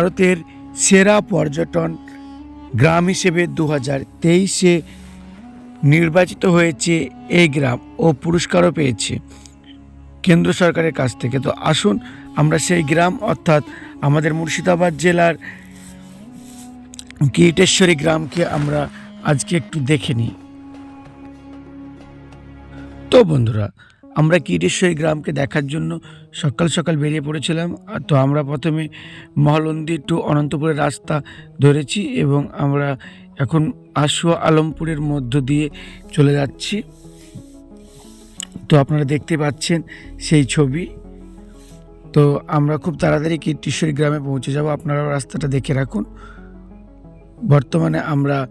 ভারতের সেরা পর্যটন গ্রাম হিসেবে দু হাজার তেইশে নির্বাচিত হয়েছে এই গ্রাম ও পুরস্কারও পেয়েছে। কেন্দ্র সরকারের কাছ থেকে। তো আসুন আমরা সেই গ্রাম, অর্থাৎ আমাদের মুর্শিদাবাদ জেলার কিরিটেশ্বরী গ্রামকে আমরা আজকে একটু দেখে নিই। তো বন্ধুরা আমরা কিরিটেশ্বরী গ্রামকে দেখার জন্য সকাল সকাল বেরিয়ে পড়েছিলাম। তো আমরা প্রথমে মহলন্দি টু অনন্তপুরের রাস্তা ধরেছি এবং আমরা এখন আশুয়া আলমপুরের মধ্য দিয়ে চলে যাচ্ছি। তো আপনারা দেখতে পাচ্ছেন সেই ছবি। তো আমরা খুব তাড়াতাড়ি কীর্তিশ্বরী গ্রামে পৌঁছে যাব। আপনারাও রাস্তাটা দেখে রাখুন। বর্তমানে আমরা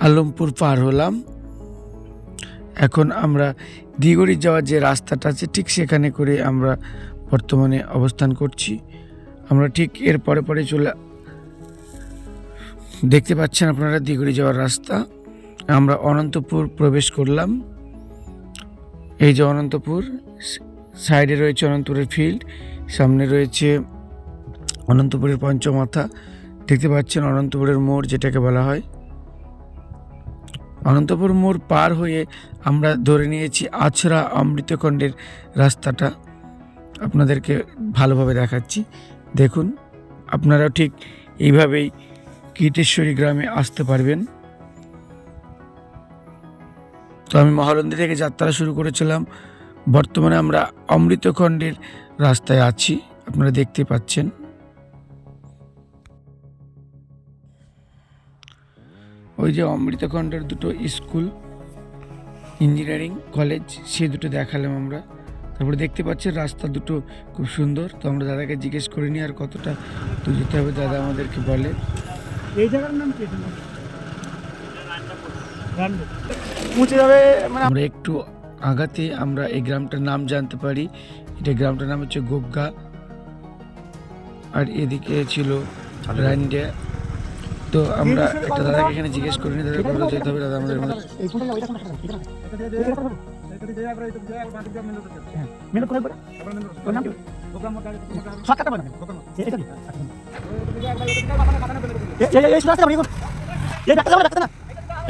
আলমপুর পার হলাম। এখন আমরা দিগড়ি যাওয়ার যে রাস্তাটা আছে, ঠিক সেখানে করে আমরা বর্তমানে অবস্থান করছি। আমরা ঠিক এর পরে পরে চলে দেখতে পাচ্ছেন আপনারা দিগড়ি যাওয়ার রাস্তা। আমরা অনন্তপুর প্রবেশ করলাম। এই যে অনন্তপুর, সাইডে রয়েছে অনন্তপুরের ফিল্ড, সামনে রয়েছে অনন্তপুরের পঞ্চমাথা। দেখতে পাচ্ছেন অনন্তপুরের মোড়, যেটাকে বলা হয়। অনন্তপুর মোড় পার হয়ে আমরা ধরে নিয়েছি আছড়া অমৃতখণ্ডের রাস্তাটা। আপনাদেরকে ভালোভাবে দেখাচ্ছি। দেখুন, আপনারাও ঠিক এইভাবেই কীটেশ্বরী গ্রামে আসতে পারবেন। তো আমি মহানন্দী থেকে যাত্রা শুরু করেছিলাম। বর্তমানে আমরা অমৃতখণ্ডের রাস্তায় আছি। আপনারা দেখতে পাচ্ছেন। ওই যে অমৃতখণ্ডের দুটো স্কুল ইঞ্জিনিয়ারিং কলেজ সে দুটো দেখালাম আমরা। তারপরে দেখতে পাচ্ছেন রাস্তা দুটো খুব সুন্দর। তো আমরা দাদাকে জিজ্ঞেস করিনি আর কতটা তো যেতে হবে দাদা আমাদেরকে বলে। এই জায়গার নাম কি পৌঁছে যাবে মানে আমরা একটু আগাতে আমরা এই গ্রামটার নাম জানতে পারি। এটা গ্রামটার নাম হচ্ছে গোগ্গা আর এদিকে ছিল রান্ডিয়া তো আমরা একটা দাদাকে এখানে জিজ্ঞেস করিনি দাদা কোথাও যেতে হবে দাদা আমাদের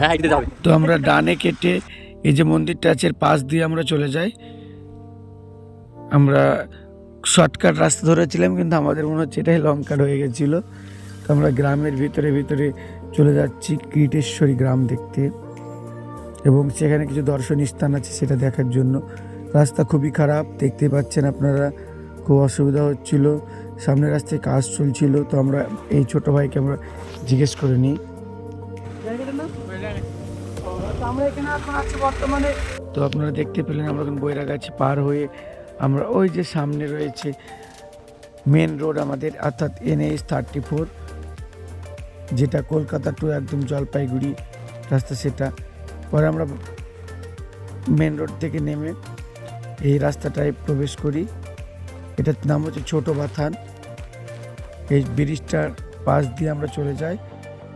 হ্যাঁ তো আমরা ডানে কেটে এই যে মন্দিরটা আছে এর পাশ দিয়ে আমরা চলে যাই। আমরা শর্টকাট রাস্তা ধরেছিলাম কিন্তু আমাদের মনে হচ্ছে এটাই লং কাট হয়ে গেছিল। তো আমরা গ্রামের ভিতরে ভিতরে চলে যাচ্ছি কীটেশ্বরী গ্রাম দেখতে। এবং সেখানে কিছু দর্শনীয় স্থান আছে সেটা দেখার জন্য। রাস্তা খুবই খারাপ, দেখতে পাচ্ছেন আপনারা, খুব অসুবিধা হচ্ছিল। সামনের রাস্তায় কাজ চলছিল, তো আমরা এই ছোট ভাইকে আমরা জিজ্ঞেস করে নিই। তো আপনারা দেখতে পেলেন, আমরা এখন বৈরাগাছি পার হয়ে আমরা ওই যে সামনে রয়েছে মেন রোড আমাদের, অর্থাৎ এনএইচ থার্টি ফোর যেটা কলকাতা টু একদম জলপাইগুড়ি রাস্তা সেটা। পরে আমরা মেন রোড থেকে নেমে এই রাস্তাটায় প্রবেশ করি। এটার নাম হচ্ছে ছোটো বাথান। এই ব্রিজটার পাশ দিয়ে আমরা চলে যাই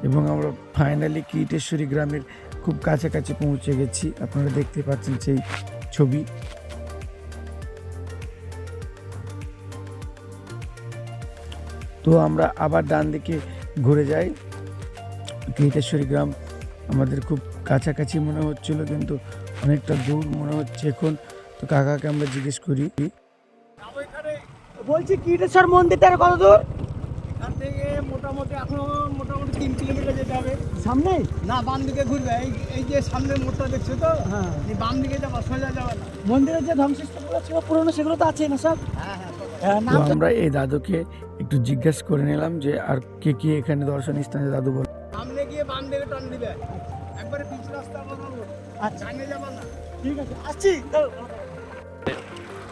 এবং আমরা ফাইনালি কীটেশ্বরী গ্রামের খুব কাছাকাছি পৌঁছে গেছি। আপনারা দেখতে পাচ্ছেন সেই ছবি। তো আমরা আবার ডান দিকে ঘুরে যাই। কীটেশ্বরী গ্রাম আমাদের খুব কাছাকাছি মনে হচ্ছিল কিন্তু অনেকটা দূর মনে হচ্ছে এখন। তো কাকাকে আমরা জিজ্ঞেস করি বলছি কীটেশ্বর মন্দিরটা আর কত দূর? এখান থেকে মোটামুটি এখনও মোটামুটি তিন কিলোমিটার যেতে হবে। সামনে? না বাম দিকে ঘুরবে। এই এই যে সামনে দেখছ তো? হ্যাঁ। এই বাম দিকে যাবা সোজা যাবে না মন্দিরের যে ধ্বংসস্তূপগুলো ছিল পুরনো সেগুলো তো আছে না সব। হ্যাঁ, তো আমরা এই দাদুকে একটু জিজ্ঞেস করে নিলাম যে আর কে কে এখানে দর্শনীয় স্থানে দাদু বল সামনে গিয়ে বাম দিকে টান দিবে। একবারে রাস্তা বানাবো ডানে যাবা না ঠিক আছে আসছি তো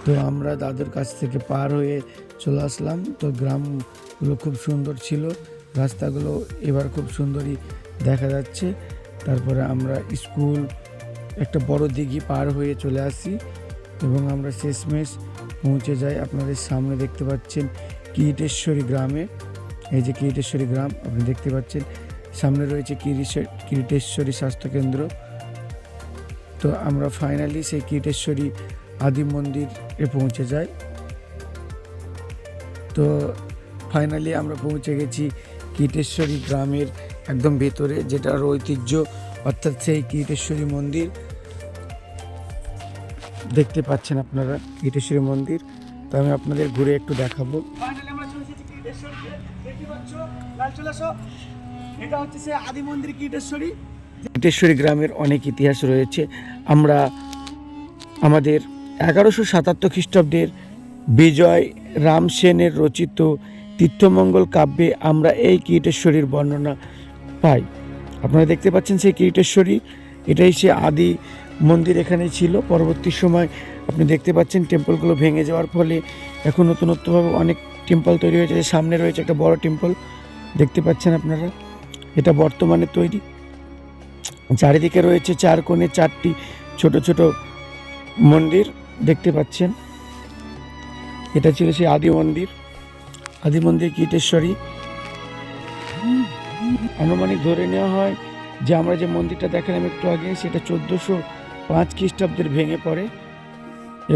তো আমরা দাদুর কাছ থেকে পার হয়ে চলে আসলাম। তো গ্রামগুলো খুব সুন্দর ছিল রাস্তাগুলো এবার খুব সুন্দরই দেখা যাচ্ছে। তারপরে আমরা স্কুল একটা বড় দিঘি পার হয়ে চলে আসি এবং আমরা শেষমেশ পৌঁছে যায়। আপনাদের সামনে দেখতে পাচ্ছেন কিরিটেশ্বরী গ্রামে। এই যে কিরিটেশ্বরী গ্রাম, আপনি দেখতে পাচ্ছেন। সামনে রয়েছে কিরিটেশ্বরী স্বাস্থ্যকেন্দ্র তো আমরা ফাইনালি সেই কিরিটেশ্বরী আদি মন্দিরে পৌঁছে যাই। তো ফাইনালি আমরা পৌঁছে গেছি কীটেশ্বরী গ্রামের একদম ভেতরে, যেটার ঐতিহ্য, অর্থাৎ সেই কীটেশ্বরী মন্দির। দেখতে পাচ্ছেন আপনারা কীটেশ্বরী মন্দির। তো আমি আপনাদের ঘুরে একটু দেখাবো। এটা হচ্ছে সে আদি মন্দির কীটেশ্বরী কীটেশ্বরী গ্রামের অনেক ইতিহাস রয়েছে। আমরা আমাদের এগারোশো সাতাত্তর খ্রিস্টাব্দের বিজয় রাম সেনের রচিত তীর্থমঙ্গল কাব্যে আমরা এই কীটেশ্বরীর বর্ণনা পাই। আপনারা দেখতে পাচ্ছেন সেই কীটেশ্বরী এটাই সে আদি মন্দির এখানে ছিল। পরবর্তী সময় আপনি দেখতে পাচ্ছেন টেম্পলগুলো ভেঙে যাওয়ার ফলে এখন নতুনত্বভাবে অনেক টেম্পল তৈরি হয়েছে। সামনে রয়েছে একটা বড় টেম্পল দেখতে পাচ্ছেন আপনারা? এটা বর্তমানে তৈরি। চারিদিকে রয়েছে চার কোণে চারটি ছোট ছোট মন্দির দেখতে পাচ্ছেন। এটা ছিল সেই আদি মন্দির। আদি মন্দির কীটেশ্বরী। আনুমানিক ধরে নেওয়া হয় যে আমরা যে মন্দিরটা দেখালাম একটু আগে, সেটা চোদ্দোশো পাঁচ খ্রিস্টাব্দের ভেঙে পড়ে।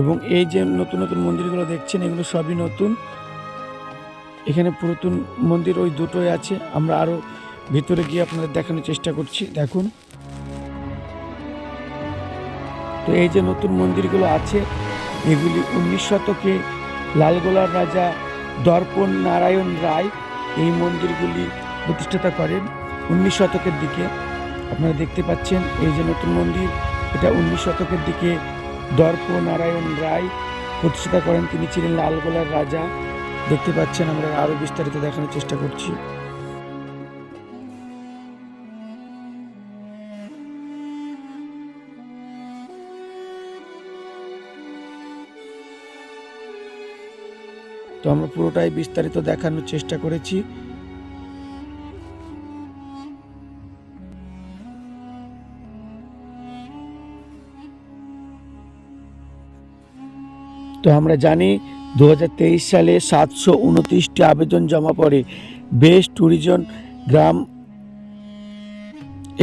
এবং এই যে নতুন নতুন মন্দিরগুলো দেখছেন, এগুলো সবই নতুন। এখানে পুরাতন মন্দির ওই দুটোই আছে। আমরা আরও ভিতরে গিয়ে আপনাদের দেখানোর চেষ্টা করছি। দেখুন। তো এই যে নতুন মন্দিরগুলো আছে, এগুলি উনিশ শতকে লালগোলার রাজা দর্পণ নারায়ণ রায় এই মন্দিরগুলি প্রতিষ্ঠাতা করেন উনিশ শতকের দিকে। আপনারা দেখতে পাচ্ছেন, এই যে নতুন মন্দির এটা উনিশ শতকের দিকে দর্প নারায়ণ রায় প্রতিষ্ঠাতা করেন। তিনি ছিলেন লালগোলার রাজা। দেখতে পাচ্ছেন আমরা আরও বিস্তারিত দেখানোর চেষ্টা করছি। তো আমরা পুরোটাই বিস্তারিত দেখানোর চেষ্টা করেছি। তো আমরা জানি দু হাজার তেইশ সালে সাতশো উনত্রিশটি আবেদন জমা পড়ে। বেস্ট ট্যুরিজম গ্রাম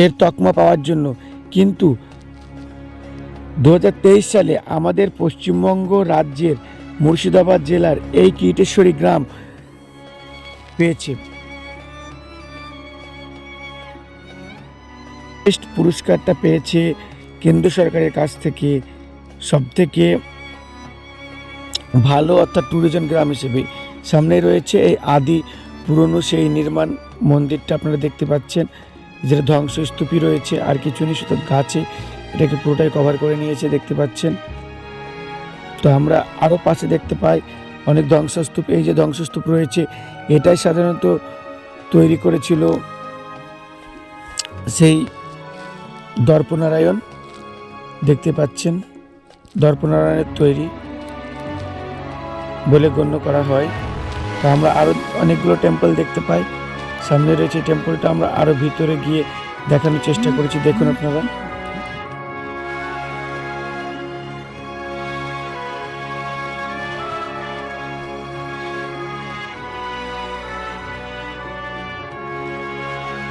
এর তকমা পাওয়ার জন্য। কিন্তু দু হাজার তেইশ সালে আমাদের পশ্চিমবঙ্গ রাজ্যের মুর্শিদাবাদ জেলার এই কীটেশ্বরী গ্রাম পেয়েছে। বেস্ট পুরস্কারটা পেয়েছে কেন্দ্র সরকারের কাছ থেকে। সব থেকে ভালো অর্থাৎ ট্যুরিজম গ্রাম হিসেবে। সামনে রয়েছে এই আদি পুরনো সেই নির্মাণ মন্দিরটা আপনারা দেখতে পাচ্ছেন। যেটা ধ্বংসস্তূপই রয়েছে, আর কিছু নিষিদ্ধ গাছে এটাকে পুরোটাই কভার করে নিয়েছে, দেখতে পাচ্ছেন। তো আমরা আরও পাশে দেখতে পাই অনেক ধ্বংসস্তূপ। এই যে ধ্বংসস্তূপ রয়েছে, এটাই সাধারণত তৈরি করেছিল সেই দর্পনারায়ণ দেখতে পাচ্ছেন দর্পনারায়ণের তৈরি। বলে গণ্য করা হয়। তো আমরা আরও অনেকগুলো টেম্পল দেখতে পাই। সামনে রয়েছে টেম্পলটা আমরা আরও ভিতরে গিয়ে দেখানোর চেষ্টা করেছি। দেখুন আপনারা।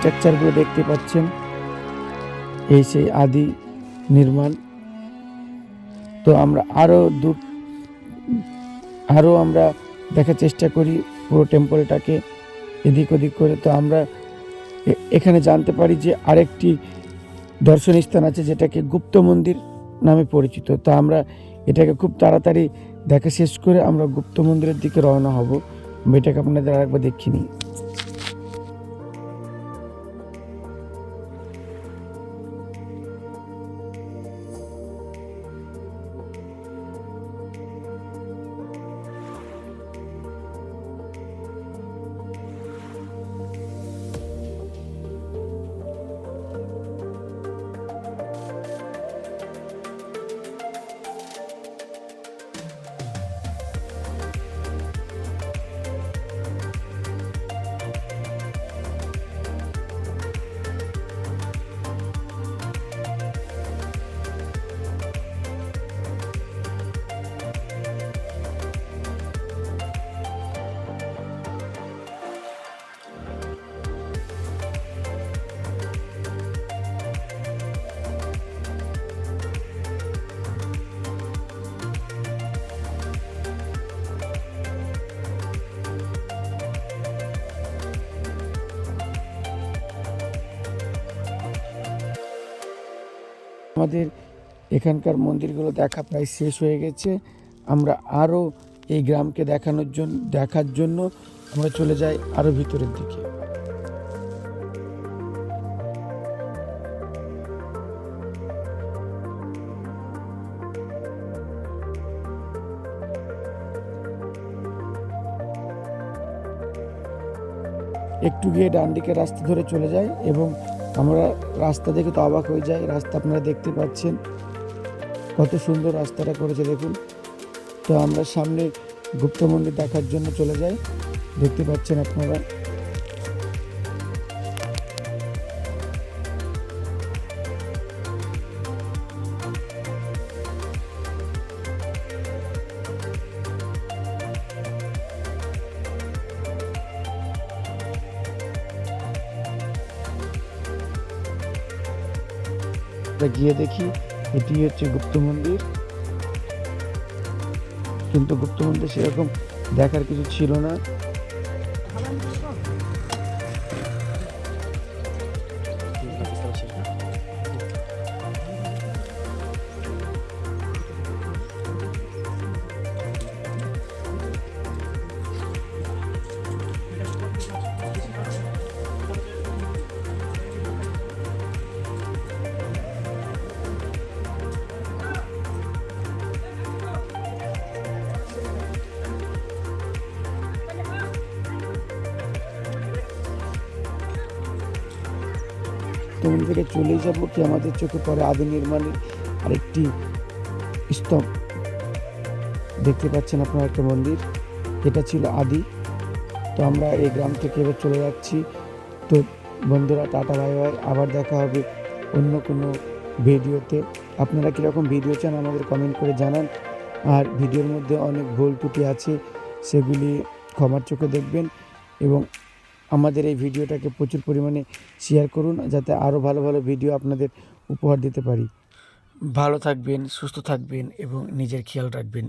স্ট্রাকচারগুলো দেখতে পাচ্ছেন। এই সেই আদি নির্মাণ। তো আমরা আরও দূর আরও আমরা দেখার চেষ্টা করি পুরো টেম্পলটাকে এদিক ওদিক করে। তো আমরা এখানে জানতে পারি যে আরেকটি দর্শনীয় স্থান আছে যেটাকে গুপ্ত মন্দির নামে পরিচিত। তা আমরা এটাকে খুব তাড়াতাড়ি দেখা শেষ করে আমরা গুপ্ত মন্দিরের দিকে রওনা হব। এটাকে আপনাদের আরেকবার দেখিনি আমাদের এখানকার মন্দিরগুলো দেখা প্রায় শেষ হয়ে গেছে। আমরা আরও এই গ্রামকে দেখানোর জন্য দেখার জন্য আমরা চলে যাই আরও ভিতরের দিকে। একটু গিয়ে ডান দিকে রাস্তা ধরে চলে যাই এবং আমরা রাস্তা দেখে তো অবাক হয়ে যাই। রাস্তা আপনারা দেখতে পাচ্ছেন। কত সুন্দর রাস্তাটা করেছে, দেখুন। তো আমরা সামনে গুপ্ত মন্দির দেখার জন্য চলে যাই। দেখতে পাচ্ছেন আপনারা। আমরা গিয়ে দেখি এটি হচ্ছে গুপ্ত মন্দির। কিন্তু গুপ্ত মন্দির সেরকম দেখার কিছু ছিল না। তখন থেকে চলেই যাব। কি আমাদের চোখে পড়ে আদি নির্মাণের আরেকটি স্তম্ভ? দেখতে পাচ্ছেন আপনারা একটা মন্দির। এটা ছিল আদি। তো আমরা এই গ্রাম থেকে এবার চলে যাচ্ছি। তো বন্ধুরা, টাটা, বাই বাই। আবার দেখা হবে অন্য কোনো ভিডিওতে। আপনারা কীরকম ভিডিও চান আমাদের কমেন্ট করে জানান। আর ভিডিওর মধ্যে অনেক ভুল ত্রুটি আছে, সেগুলি ক্ষমার চোখে দেখবেন এবং আমাদের এই ভিডিওটাকে প্রচুর পরিমাণে শেয়ার করুন যাতে আরও ভালো ভালো ভিডিও আপনাদের উপহার দিতে পারি। ভালো থাকবেন, সুস্থ থাকবেন এবং নিজের খেয়াল রাখবেন।